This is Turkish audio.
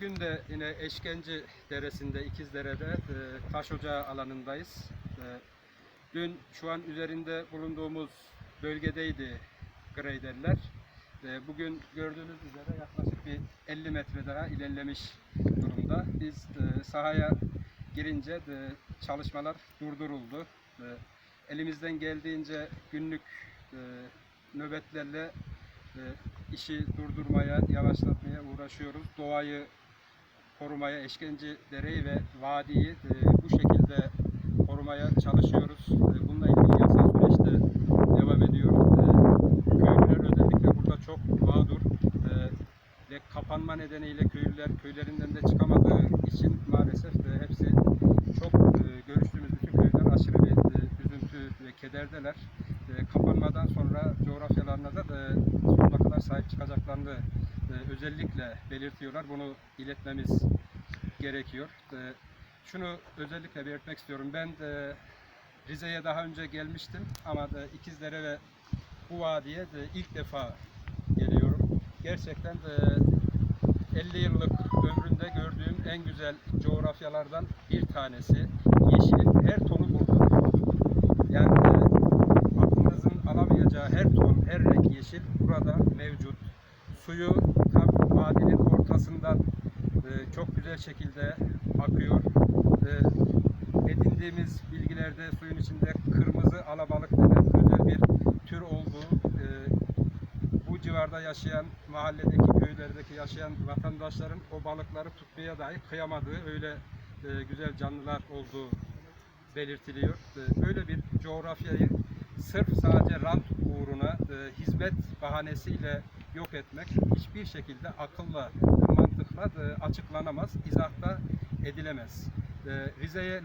Bugün de yine Eşkenci Deresi'nde, İkizdere'de e, taş ocağı alanındayız. E, Dün şu an üzerinde bulunduğumuz bölgedeydi graderler. E, Bugün gördüğünüz üzere yaklaşık bir 50 metre daha ilerlemiş durumda. Biz e, sahaya girince de çalışmalar durduruldu. E, Elimizden geldiğince günlük e, nöbetlerle e, işi durdurmaya, yavaşlatmaya uğraşıyoruz. Doğayı korumaya, Eşkenci Dereyi ve Vadiyi e, bu şekilde korumaya çalışıyoruz. E, bununla ilgili yasal süreç de devam ediyor. E, köylüler özellikle burada çok mağdur ve kapanma nedeniyle köylüler köylerinden de çıkamadığı için maalesef hepsi çok görüştüğümüz bütün köylüler aşırı bir üzüntü ve kederdeler. Kapanmadan sonra coğrafyalarına da sonuna kadar sahip çıkacaklarını özellikle belirtiyorlar. Bunu iletmemiz gerekiyor. E, şunu özellikle belirtmek istiyorum. Ben de Rize'ye daha önce gelmiştim ama da İkizdere ve bu vadiye de ilk defa geliyorum. Gerçekten de 50 yıllık ömrümde gördüğüm en güzel coğrafyalardan bir tanesi. Yeşilin her tonu burada. Yani e, aklınızın alamayacağı her ton, her renk yeşil burada mevcut. Suyu tam vadinin ortasından e, çok güzel şekilde akıyor. E, edindiğimiz bilgilerde suyun içinde kırmızı alabalık denen özel bir tür olduğu, e, bu civarda yaşayan, mahalledeki, köylerdeki yaşayan vatandaşların o balıkları tutmaya dahi kıyamadığı öyle e, güzel canlılar olduğu belirtiliyor. E, Böyle bir coğrafyayı sırf sadece rant uğruna e, hizmet bahanesiyle yok etmek hiçbir şekilde akılla, mantıkla e, açıklanamaz, izahta edilemez. E, Rize'ye